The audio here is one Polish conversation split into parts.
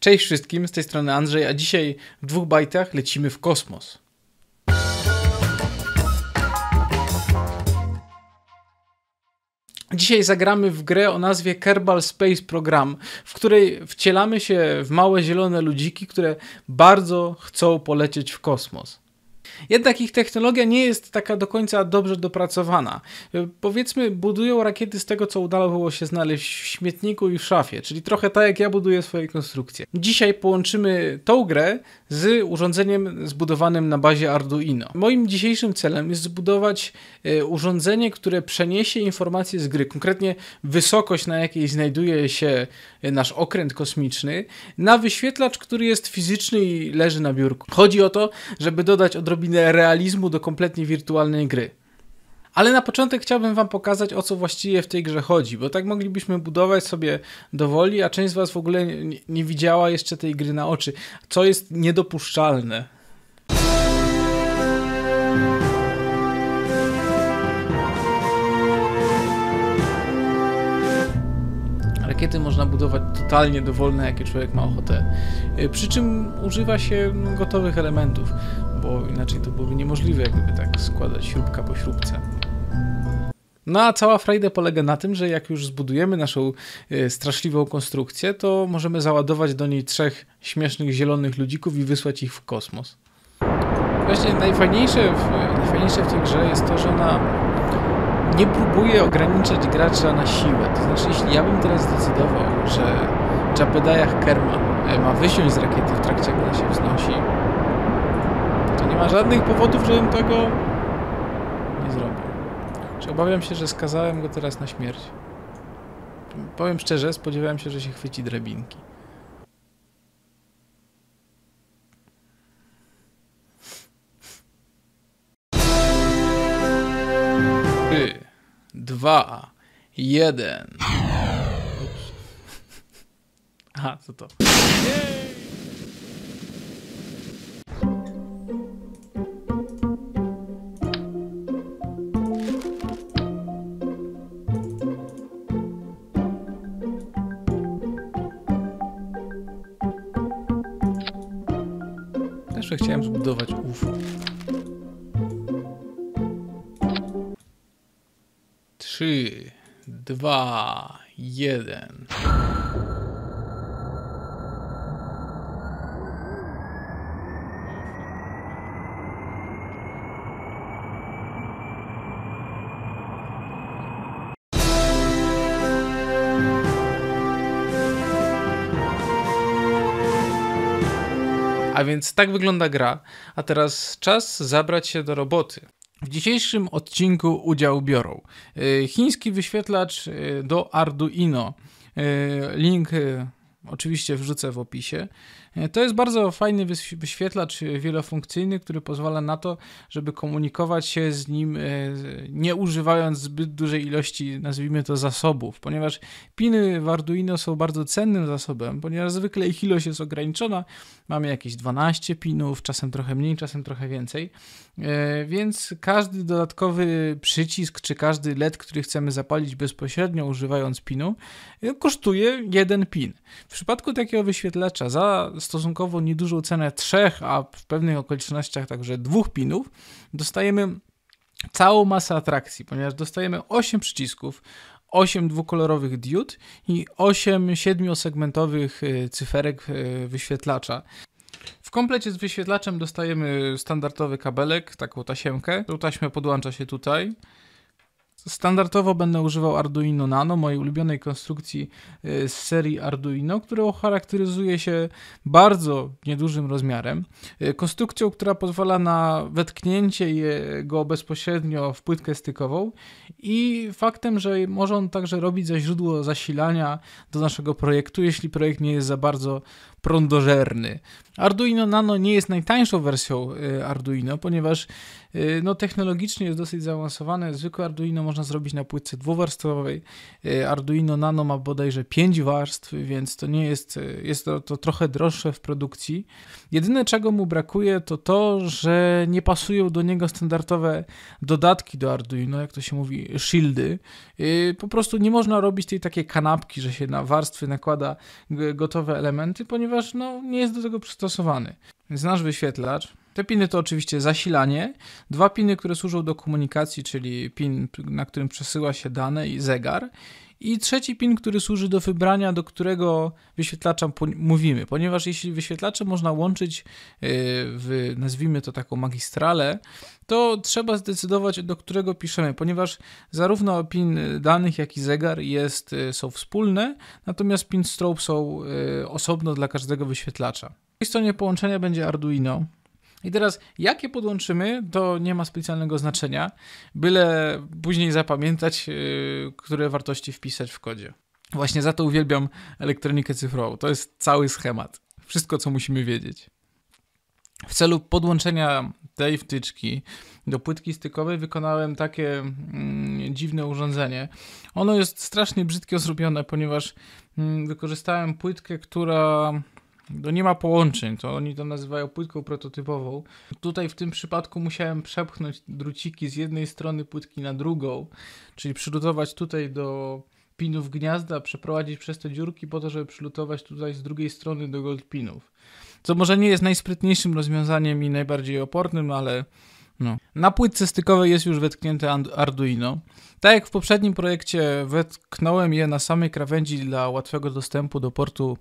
Cześć wszystkim, z tej strony Andrzej, a dzisiaj w dwóch bajtach lecimy w kosmos. Dzisiaj zagramy w grę o nazwie Kerbal Space Program, w której wcielamy się w małe zielone ludziki, które bardzo chcą polecieć w kosmos. Jednak ich technologia nie jest taka do końca dobrze dopracowana. Powiedzmy, budują rakiety z tego, co udało się znaleźć w śmietniku i w szafie, czyli trochę tak jak ja buduję swoje konstrukcje. Dzisiaj połączymy tą grę z urządzeniem zbudowanym na bazie Arduino. Moim dzisiejszym celem jest zbudować e, urządzenie, które przeniesie informacje z gry, konkretnie wysokość, na jakiej znajduje się e, nasz okręt kosmiczny, na wyświetlacz, który jest fizyczny i leży na biurku. Chodzi o to, żeby dodać odrobinę realizmu do kompletnie wirtualnej gry. Ale na początek chciałbym Wam pokazać, o co właściwie w tej grze chodzi, bo tak moglibyśmy budować sobie dowoli, a część z Was w ogóle nie, nie widziała jeszcze tej gry na oczy, co jest niedopuszczalne. Rakiety można budować totalnie dowolne, jakie człowiek ma ochotę. Y, przy czym używa się gotowych elementów, bo inaczej to byłoby niemożliwe, gdyby tak składać śrubka po śrubce. No a cała frajda polega na tym, że jak już zbudujemy naszą y, straszliwą konstrukcję, to możemy załadować do niej trzech śmiesznych zielonych ludzików i wysłać ich w kosmos. Właśnie najfajniejsze w, najfajniejsze w tej grze jest to, że ona nie próbuje ograniczać gracza na siłę. To znaczy, jeśli ja bym teraz zdecydował, że Jabedajach Kerman e, ma wysiąść z rakiety w trakcie, jak ona się wznosi, to nie ma żadnych powodów, żebym tego nie zrobił. Czy obawiam się, że skazałem go teraz na śmierć? Powiem szczerze, spodziewałem się, że się chwyci drabinki. Trzy, dwa, jeden. Ups. Aha, co to? Zbudować UFO. Trzy, dwa, jeden. A więc tak wygląda gra. A teraz czas zabrać się do roboty. W dzisiejszym odcinku udział biorą y, chiński wyświetlacz y, do Arduino. Y, Link oczywiście wrzucę w opisie. Y, To jest bardzo fajny wyświetlacz y, wielofunkcyjny, który pozwala na to, żeby komunikować się z nim y, nie używając zbyt dużej ilości, nazwijmy to, zasobów, ponieważ piny w Arduino są bardzo cennym zasobem, ponieważ zwykle ich ilość jest ograniczona. Mamy jakieś 12 pinów, czasem trochę mniej, czasem trochę więcej. E, Więc każdy dodatkowy przycisk, czy każdy LED, który chcemy zapalić bezpośrednio używając pinu, e, kosztuje jeden pin. W przypadku takiego wyświetlacza za stosunkowo niedużą cenę trzech, a w pewnych okolicznościach także dwóch pinów, dostajemy całą masę atrakcji, ponieważ dostajemy 8 przycisków, 8 dwukolorowych diod i 8 siedmiosegmentowych e, cyferek e, wyświetlacza. W komplecie z wyświetlaczem dostajemy standardowy kabelek, taką tasiemkę. Tą taśmę podłącza się tutaj. Standardowo będę używał Arduino Nano, mojej ulubionej konstrukcji y, z serii Arduino, która charakteryzuje się bardzo niedużym rozmiarem. Y, Konstrukcją, która pozwala na wetknięcie go bezpośrednio w płytkę stykową i faktem, że może on także robić za źródło zasilania do naszego projektu, jeśli projekt nie jest za bardzo prądożerny. Arduino Nano nie jest najtańszą wersją y, Arduino, ponieważ no, technologicznie jest dosyć zaawansowane. Zwykłe Arduino można zrobić na płytce dwuwarstwowej. Y, Arduino Nano ma bodajże 5 warstw, więc to nie jest, y, jest to, to trochę droższe w produkcji. Jedyne czego mu brakuje to to, że nie pasują do niego standardowe dodatki do Arduino, jak to się mówi, shieldy. Y, Po prostu nie można robić tej takiej kanapki, że się na warstwy nakłada gotowe elementy, ponieważ no, nie jest do tego przystosowany. Więc nasz wyświetlacz, te piny to oczywiście zasilanie, dwa piny, które służą do komunikacji, czyli pin, na którym przesyła się dane i zegar. I trzeci pin, który służy do wybrania, do którego wyświetlacza mówimy, ponieważ jeśli wyświetlacze można łączyć y, w, nazwijmy to taką magistralę, to trzeba zdecydować, do którego piszemy, ponieważ zarówno pin danych, jak i zegar jest, y, są wspólne, natomiast pin strobe są y, osobno dla każdego wyświetlacza. Po tej stronie połączenia będzie Arduino, i teraz, jakie podłączymy, to nie ma specjalnego znaczenia, byle później zapamiętać, yy, które wartości wpisać w kodzie. Właśnie za to uwielbiam elektronikę cyfrową. To jest cały schemat. Wszystko, co musimy wiedzieć. W celu podłączenia tej wtyczki do płytki stykowej wykonałem takie mm, dziwne urządzenie. Ono jest strasznie brzydkie zrobione, ponieważ mm, wykorzystałem płytkę, która no nie ma połączeń, to oni to nazywają płytką prototypową. Tutaj w tym przypadku musiałem przepchnąć druciki z jednej strony płytki na drugą, czyli przylutować tutaj do pinów gniazda, przeprowadzić przez te dziurki po to, żeby przylutować tutaj z drugiej strony do gold pinów. Co może nie jest najsprytniejszym rozwiązaniem i najbardziej opornym, ale. Na płytce stykowej jest już wetknięte Arduino. Tak jak w poprzednim projekcie wetknąłem je na samej krawędzi dla łatwego dostępu do portu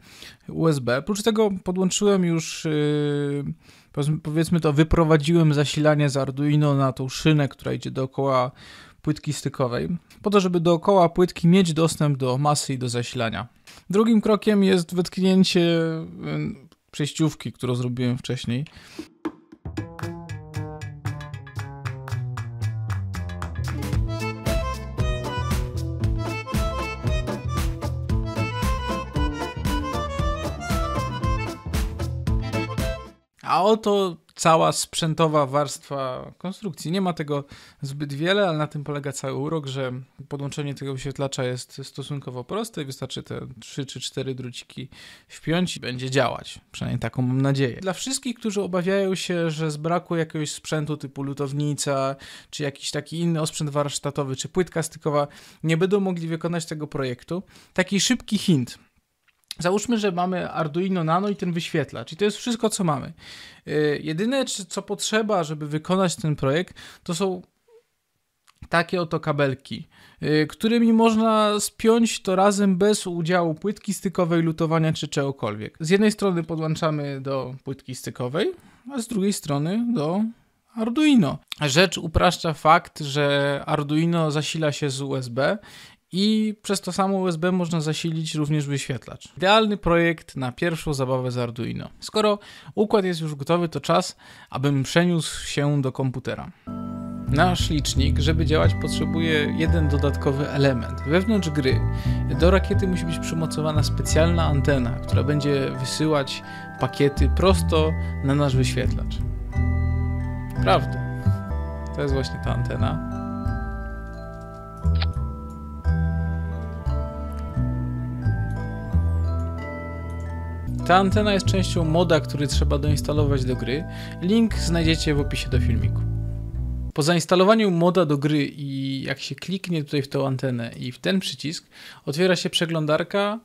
USB. Oprócz tego podłączyłem już, yy, powiedzmy to, wyprowadziłem zasilanie z Arduino na tą szynę, która idzie dookoła płytki stykowej, po to, żeby dookoła płytki mieć dostęp do masy i do zasilania. Drugim krokiem jest wetknięcie yy, przejściówki, którą zrobiłem wcześniej. A oto cała sprzętowa warstwa konstrukcji. Nie ma tego zbyt wiele, ale na tym polega cały urok, że podłączenie tego wyświetlacza jest stosunkowo proste i wystarczy te 3 czy 4 druciki wpiąć i będzie działać. Przynajmniej taką mam nadzieję. Dla wszystkich, którzy obawiają się, że z braku jakiegoś sprzętu typu lutownica, czy jakiś taki inny osprzęt warsztatowy, czy płytka stykowa nie będą mogli wykonać tego projektu, taki szybki hint – Załóżmy, że mamy Arduino Nano i ten wyświetlacz i to jest wszystko, co mamy. Yy, jedyne, co potrzeba, żeby wykonać ten projekt, to są takie oto kabelki, yy, którymi można spiąć to razem bez udziału płytki stykowej, lutowania czy czegokolwiek. Z jednej strony podłączamy do płytki stykowej, a z drugiej strony do Arduino. Rzecz upraszcza fakt, że Arduino zasila się z USB i przez to samo USB można zasilić również wyświetlacz. Idealny projekt na pierwszą zabawę z Arduino. Skoro układ jest już gotowy, to czas, abym przeniósł się do komputera. Nasz licznik, żeby działać, potrzebuje jeden dodatkowy element. Wewnątrz gry do rakiety musi być przymocowana specjalna antena, która będzie wysyłać pakiety prosto na nasz wyświetlacz. Prawda. To jest właśnie ta antena. Ta antena jest częścią moda, który trzeba doinstalować do gry. Link znajdziecie w opisie do filmiku. Po zainstalowaniu moda do gry i jak się kliknie tutaj w tą antenę i w ten przycisk, otwiera się przeglądarka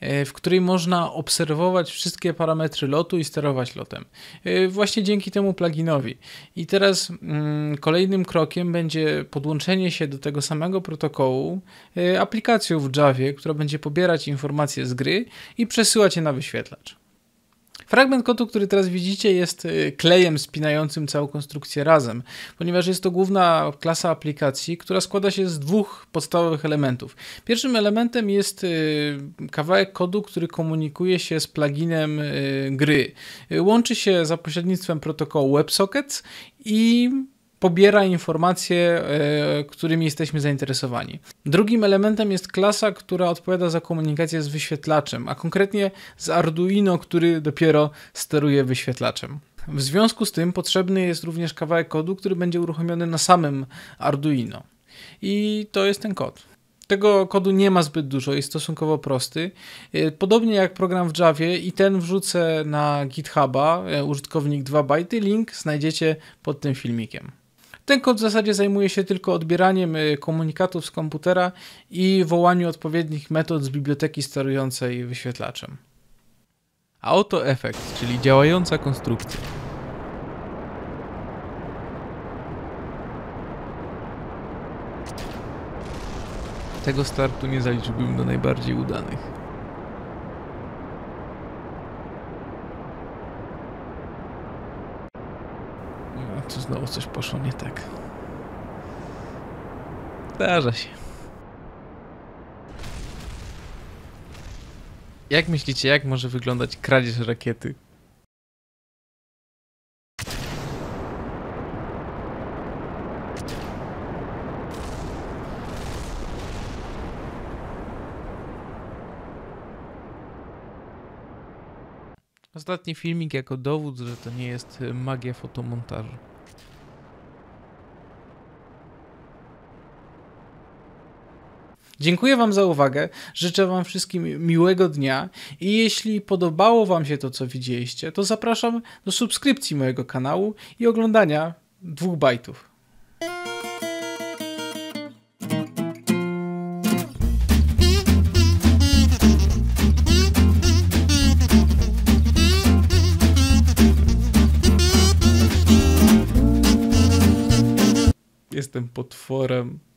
w której można obserwować wszystkie parametry lotu i sterować lotem. E, właśnie dzięki temu pluginowi. I teraz mm, kolejnym krokiem będzie podłączenie się do tego samego protokołu e, aplikacją w Javie, która będzie pobierać informacje z gry i przesyłać je na wyświetlacz. Fragment kodu, który teraz widzicie, jest y, klejem spinającym całą konstrukcję razem, ponieważ jest to główna klasa aplikacji, która składa się z dwóch podstawowych elementów. Pierwszym elementem jest y, kawałek kodu, który komunikuje się z pluginem y, gry. Łączy się za pośrednictwem protokołu WebSockets i pobiera informacje, e, którymi jesteśmy zainteresowani. Drugim elementem jest klasa, która odpowiada za komunikację z wyświetlaczem, a konkretnie z Arduino, który dopiero steruje wyświetlaczem. W związku z tym potrzebny jest również kawałek kodu, który będzie uruchomiony na samym Arduino. I to jest ten kod. Tego kodu nie ma zbyt dużo, jest stosunkowo prosty. E, podobnie jak program w Javie i ten wrzucę na GitHuba, e, użytkownik 2 bajty, link znajdziecie pod tym filmikiem. Ten kod w zasadzie zajmuje się tylko odbieraniem y, komunikatów z komputera i wołaniu odpowiednich metod z biblioteki sterującej wyświetlaczem. A oto efekt, czyli działająca konstrukcja. Tego startu nie zaliczyłbym do najbardziej udanych. Coś poszło nie tak. Zdarza się. Jak myślicie, jak może wyglądać kradzież rakiety? Ostatni filmik jako dowód, że to nie jest magia fotomontażu. Dziękuję Wam za uwagę. Życzę Wam wszystkim miłego dnia. I jeśli podobało Wam się to, co widzieliście, to zapraszam do subskrypcji mojego kanału i oglądania dwóch bajtów. Jestem potworem.